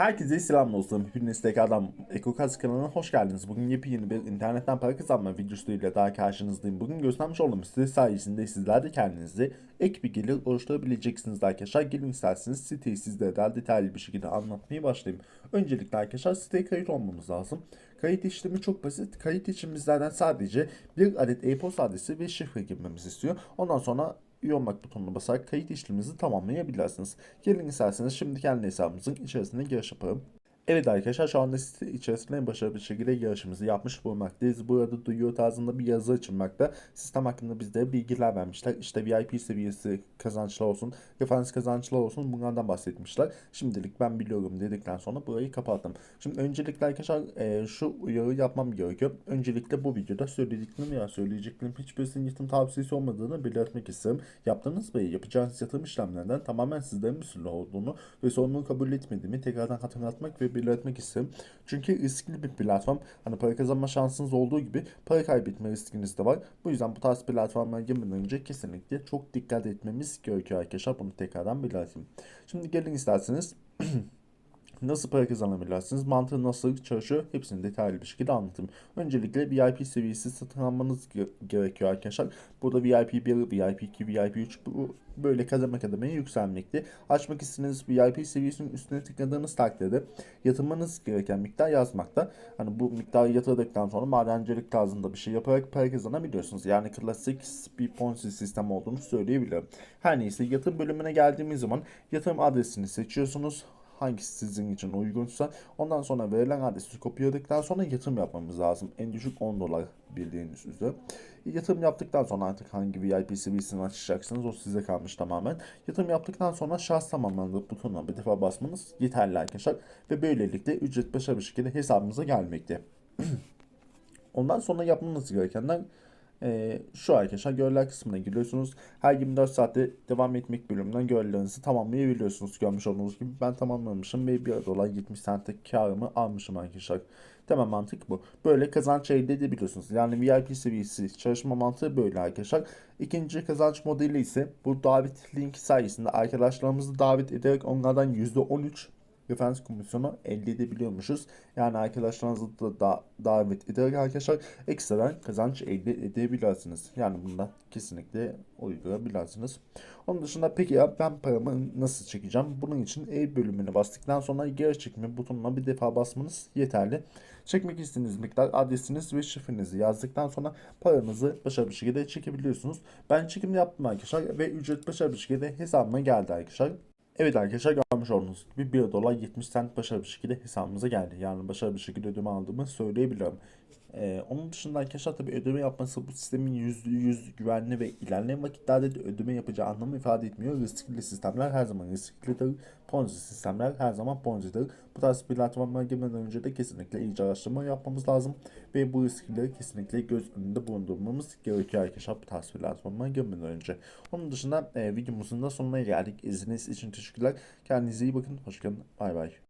Herkese selam dostlarım. Hepiniz tekrardan EkoKaz kanalına hoş geldiniz. Bugün yepyeni bir internetten para kazanma videosuyla daha karşınızdayım. Bugün göstermiş olduğum site sayesinde sizler de kendinize ek bir gelir oluşturabileceksiniz arkadaşlar. Gelin isterseniz siteyi sizlere daha detaylı bir şekilde anlatmaya başlayayım. Öncelikle arkadaşlar siteye kayıt olmamız lazım. Kayıt işlemi çok basit. Kayıt için bizlerden sadece bir adet e-posta adresi ve şifre girmemizi istiyor. Ondan sonra üye butonuna basarak kayıt işleminizi tamamlayabilirsiniz. Gelin isterseniz şimdi kendi hesabımızın içerisine giriş yapalım. Evet arkadaşlar şu anda site içerisinde en başarılı bir şekilde yarışımızı yapmış bulunmaktayız. Burada duyuyor tarzında bir yazı açılmakta. Sistem hakkında bizlere bilgiler vermişler. İşte VIP seviyesi kazançlı olsun, referans kazançlı olsun bunlardan bahsetmişler. Şimdilik ben biliyorum dedikten sonra burayı kapattım. Şimdi öncelikle arkadaşlar e, şu uyarı yapmam gerekiyor. Öncelikle bu videoda söylediklerim ya söyleyeceklerim hiçbirisinin yatırım tavsiyesi olmadığını belirtmek isterim. Yaptığınız ve yapacağınız yatırım işlemlerden tamamen sizlerin bir olduğunu ve sorumluluğu kabul etmediğimi tekrardan hatırlatmak ve belirtmek isterim. Çünkü riskli bir platform. Hani para kazanma şansınız olduğu gibi para kaybetme riskiniz de var. Bu yüzden bu tarz platformlara girmeden önce kesinlikle çok dikkat etmemiz gerekiyor arkadaşlar. Bunu tekrardan belirteyim. Şimdi gelin isterseniz nasıl para kazanabilirsiniz, mantığı nasıl çalışıyor hepsini detaylı bir şekilde anlatayım. Öncelikle VIP seviyesi satın almanız gerekiyor arkadaşlar. Burada VIP 1, VIP 2, VIP 3 bu böyle kademe kademeye yükselmekte. Açmak istediğiniz VIP seviyesinin üstüne tıkladığınız takdirde yatırmanız gereken miktar yazmakta. Hani bu miktarı yatırdıktan sonra madencilik tarzında bir şey yaparak para kazanabiliyorsunuz. Yani klasik bir Ponzi sistem olduğunu söyleyebilirim. Her neyse yatırım bölümüne geldiğimiz zaman yatırım adresini seçiyorsunuz hangisi sizin için uygunsa ondan sonra verilen adresi kopyaladıktan sonra yatırım yapmamız lazım. En düşük 10 dolar bildiğiniz üzere. Yatırım yaptıktan sonra artık hangi VIP seviyesini açacaksınız o size kalmış tamamen. Yatırım yaptıktan sonra şahs tamamlandı butonuna bir defa basmanız yeterli arkadaşlar. Ve böylelikle ücret başarılı bir şekilde hesabımıza gelmekte. Ondan sonra yapmanız gerekenler e, şu arkadaşlar görevler kısmına giriyorsunuz. Her 24 saatte devam etmek bölümünden görevlerinizi tamamlayabiliyorsunuz. Görmüş olduğunuz gibi ben tamamlamışım ve 1 dolar 70 sente karımı almışım arkadaşlar. Temel mantık bu. Böyle kazanç elde edebiliyorsunuz. Yani VIP seviyesi çalışma mantığı böyle arkadaşlar. İkinci kazanç modeli ise bu davet linki sayesinde arkadaşlarımızı davet ederek onlardan %13 referans komisyonu elde edebiliyormuşuz. Yani arkadaşlarınızı da, da davet ederek arkadaşlar ekstradan kazanç elde edebilirsiniz. Yani bunda kesinlikle uygulayabilirsiniz. Onun dışında peki ya ben paramı nasıl çekeceğim? Bunun için e bölümüne bastıktan sonra geri çekme butonuna bir defa basmanız yeterli. Çekmek istediğiniz miktar adresiniz ve şifrenizi yazdıktan sonra paranızı başarılı bir şekilde çekebiliyorsunuz. Ben çekim yaptım arkadaşlar ve ücret başarılı bir şekilde hesabıma geldi arkadaşlar. Evet arkadaşlar görmüş olduğunuz gibi 1 dolar 70 cent başarılı bir şekilde hesabımıza geldi. Yani başarılı bir şekilde ödeme aldığımı söyleyebilirim. Ee, onun dışında arkadaşlar tabi ödeme yapması bu sistemin %100 güvenli ve ilerleyen vakitlerde de ödeme yapacağı anlamı ifade etmiyor. Riskli sistemler her zaman risklidir. Ponzi sistemler her zaman Ponzi'dir. Bu tarz platformlara girmeden önce de kesinlikle iyice araştırma yapmamız lazım. Ve bu riskleri kesinlikle göz önünde bulundurmamız gerekiyor arkadaşlar bu tarz platformlara girmeden önce. Onun dışında e, videomuzun da sonuna geldik. İzlediğiniz için teşekkürler. Kendinize iyi bakın. Hoşçakalın. Bay bay.